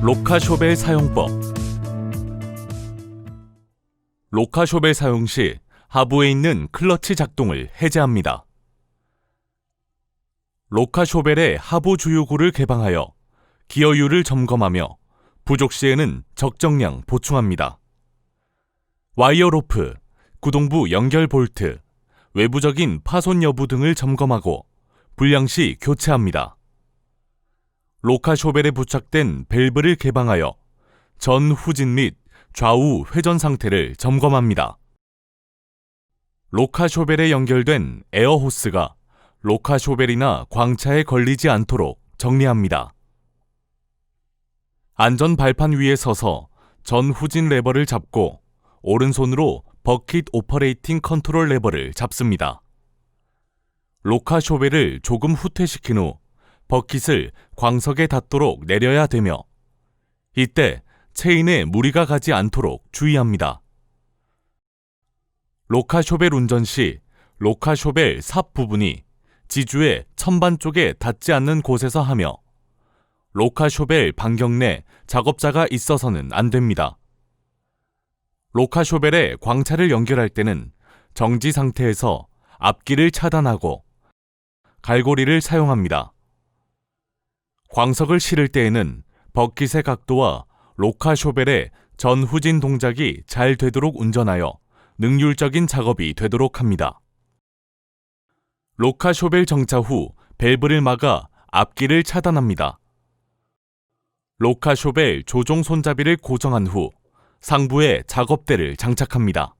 로카쇼벨 사용법 로카쇼벨 사용 시 하부에 있는 클러치 작동을 해제합니다. 로카쇼벨의 하부 주요구를 개방하여 기어율을 점검하며 부족 시에는 적정량 보충합니다. 와이어 로프, 구동부 연결 볼트, 외부적인 파손 여부 등을 점검하고 불량 시 교체합니다. 로카쇼벨에 부착된 밸브를 개방하여 전 후진 및 좌우 회전 상태를 점검합니다. 로카쇼벨에 연결된 에어호스가 로카쇼벨이나 광차에 걸리지 않도록 정리합니다. 안전 발판 위에 서서 전 후진 레버를 잡고 오른손으로 버킷 오퍼레이팅 컨트롤 레버를 잡습니다. 로카쇼벨을 조금 후퇴시킨 후 버킷을 광석에 닿도록 내려야 되며 이때 체인에 무리가 가지 않도록 주의합니다. 로카쇼벨 운전 시 로카쇼벨 삽 부분이 지주의 천반 쪽에 닿지 않는 곳에서 하며 로카쇼벨 반경 내 작업자가 있어서는 안 됩니다. 로카쇼벨에 광차를 연결할 때는 정지 상태에서 앞길을 차단하고 갈고리를 사용합니다. 광석을 실을 때에는 버킷의 각도와 로카쇼벨의 전후진 동작이 잘 되도록 운전하여 능률적인 작업이 되도록 합니다. 로카쇼벨 정차 후 밸브를 막아 앞길을 차단합니다. 로카쇼벨 조종 손잡이를 고정한 후 상부에 작업대를 장착합니다.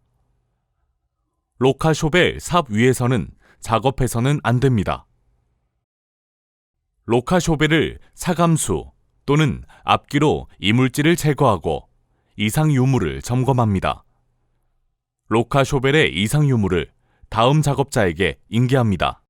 로카쇼벨 삽 위에서는 작업해서는 안 됩니다. 로카쇼벨을 사감수 또는 앞기로 이물질을 제거하고 이상 유물을 점검합니다. 로카쇼벨의 이상 유물을 다음 작업자에게 인계합니다.